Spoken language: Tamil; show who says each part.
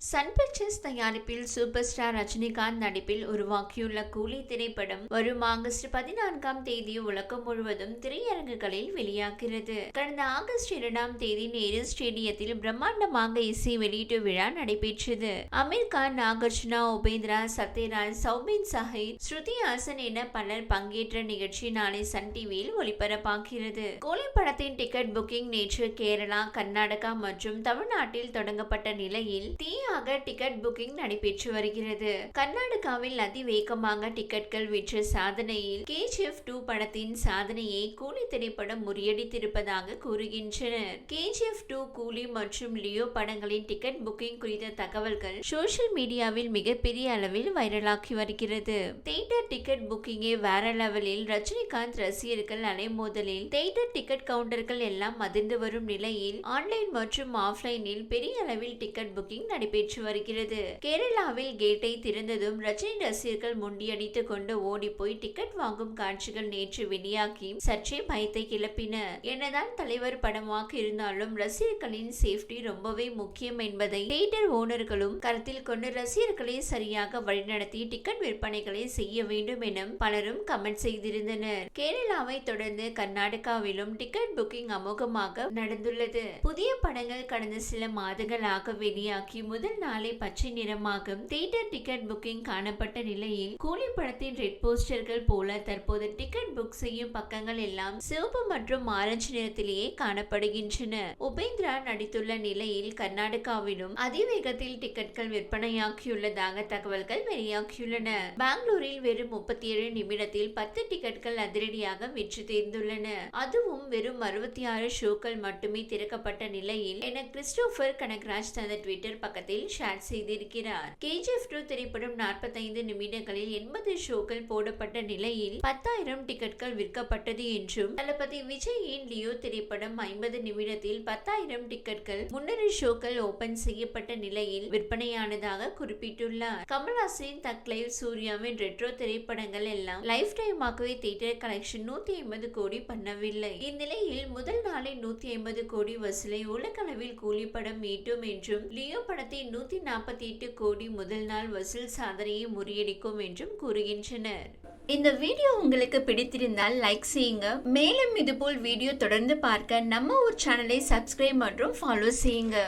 Speaker 1: சன் பிக்சர்ஸ் தயாரிப்பில் சூப்பர் ஸ்டார் ரஜினிகாந்த் நடிப்பில் உருவாக்கியுள்ள கூலி திரைப்படம் வரும் ஆகஸ்ட் பதினான்காம் தேதி உலகம் முழுவதும் திரையரங்குகளில் வெளியாகிறது. கடந்த ஆகஸ்ட் இரண்டாம் தேதி நேரு ஸ்டேடியத்தில் பிரம்மாண்டமாக இசை வெளியீட்டு விழா நடைபெற்றது. அமீர் கான் நாகார்ஜுனா உபேந்திரா சத்யராஜ் சௌபின் சஹித் ஸ்ருதி ஹாசன் என பலர் பங்கேற்ற நிகழ்ச்சி நாளை சன் டிவியில் ஒளிபரப்பாகிறது. கூலி படத்தின் டிக்கெட் புக்கிங் நேற்று கேரளா கர்நாடகா மற்றும் தமிழ்நாட்டில் தொடங்கப்பட்ட நிலையில் முறையாக டிக்கெட் புக்கிங் நடைபெற்று வருகிறது. கர்நாடகாவில் அதிவேகமாக டிக்கெட்கள் விற்ற சாதனையில் கேஜிஎஃப் டூ படத்தின் சாதனையை கூலி திரைப்படம் முறியடித்திருப்பதாக கூறுகின்றனர். கேஜிஎஃப் டூ கூலி மற்றும் லியோ படங்களின் டிக்கெட் புக்கிங் குறித்த தகவல்கள் சோசியல் மீடியாவில் மிகப்பெரிய அளவில் வைரலாகி வருகிறது. தேட்டர் டிக்கெட் புக்கிங்கே வேற லெவலில் ரஜினிகாந்த் ரசிகர்கள் அலைமோதலில் தேட்டர் டிக்கெட் கவுண்டர்கள் எல்லாம் அதிர்ந்து வரும் நிலையில் ஆன்லைன் மற்றும் ஆஃப்லைனில் பெரிய அளவில் டிக்கெட் புக்கிங் நடைபெற்று நடைபெற்று வருகிறது. கேரளாவில் கேட்டை திறந்ததும் ரஜினி ரசிகர்கள் முண்டியடித்து கொண்டு ஓடி போய் டிக்கெட் வாங்கும் காட்சிகள் நேற்று வெளியாகி சற்றே பயத்தை கிளப்பின. என்னதான் தலைவர் படமாக இருந்தாலும் ரசிகர்களின் சேஃப்டி ரொம்பவே முக்கியம் என்பதை தியேட்டர் ஓனர்களும் கருத்தில் கொண்டு ரசிகர்களை சரியாக வழிநடத்தி டிக்கெட் விற்பனைகளை செய்ய வேண்டும் என பலரும் கமெண்ட் செய்திருந்தனர். கேரளாவை தொடர்ந்து கர்நாடகாவிலும் டிக்கெட் புக்கிங் அமோகமாக நடந்துள்ளது. புதிய படங்கள் கடந்த சில மாதங்களாக வெளியாகி முதல் நாளே பச்சை நிறமாகும். தியேட்டர் டிக்கெட் புக்கிங் காணப்பட்ட நிலையில் கூலி படத்தின் ரெட் போஸ்டர்கள் போல தற்போது டிக்கெட் புக் செய்யும் பக்கங்கள் எல்லாம் சிவப்பு மற்றும் ஆரஞ்சு நிறத்திலேயே காணப்படுகின்றன. உபேந்திரா நடித்துள்ள நிலையில் கர்நாடகாவிலும் அதிவேகத்தில் டிக்கெட்கள் விற்பனையாக்கியுள்ளதாக தகவல்கள் வெளியாகியுள்ளன. பெங்களூரில் வெறும் முப்பத்தி ஏழு நிமிடத்தில் பத்து டிக்கெட்கள் அதிரடியாக வெற்றி தேர்ந்துள்ளன. அதுவும் வெறும் அறுபத்தி ஆறு ஷோக்கள் மட்டுமே திறக்கப்பட்ட நிலையில் என கிறிஸ்டோபர் கனகராஜ் தனது ட்விட்டர் பக்கத்தில் ஷேர் செய்திருக்கிறார். கேஜிஎஃப் டூ திரைப்படம் நாற்பத்தைந்து நிமிடங்களில் எண்பது ஷோக்கள் போடப்பட்ட நிலையில் பத்தாயிரம் டிக்கெட்கள் விற்கப்பட்டது என்றும் தளபதி விஜயின் லியோ திரைப்படம் ஐம்பது நிமிடத்தில் பத்தாயிரம் டிக்கெட்கள் முன்னூறு ஷோக்கள் ஓபன் செய்யப்பட்ட நிலையில் விற்பனையானதாக குறிப்பிட்டுள்ளார். கமல்ஹாசன் தக் லைவ் சூர்யாவின் ரெட்ரோ திரைப்படங்கள் எல்லாம் லைஃப் டைமாகவே தியேட்டர் கலெக்ஷன் நூத்தி ஐம்பது கோடி பண்ணவில்லை. இந்நிலையில் முதல் நாளை நூத்தி ஐம்பது கோடி வசூலை உலகளவில் கூலி படம் மீட்டும் என்றும் லியோ படத்தை நூத்தி நாற்பத்தி எட்டு கோடி முதல் நாள் வசூல் சாதனையை முறியடிக்கும் என்றும் கூறுகின்றனர். இந்த வீடியோ உங்களுக்கு பிடித்திருந்தால் லைக் செய்யுங்க. மேலும் இதுபோல் வீடியோ தொடர்ந்து பார்க்க நம்ம ஊர் சேனலை சப்ஸ்கிரைப் மற்றும் ஃபாலோ செய்யுங்க.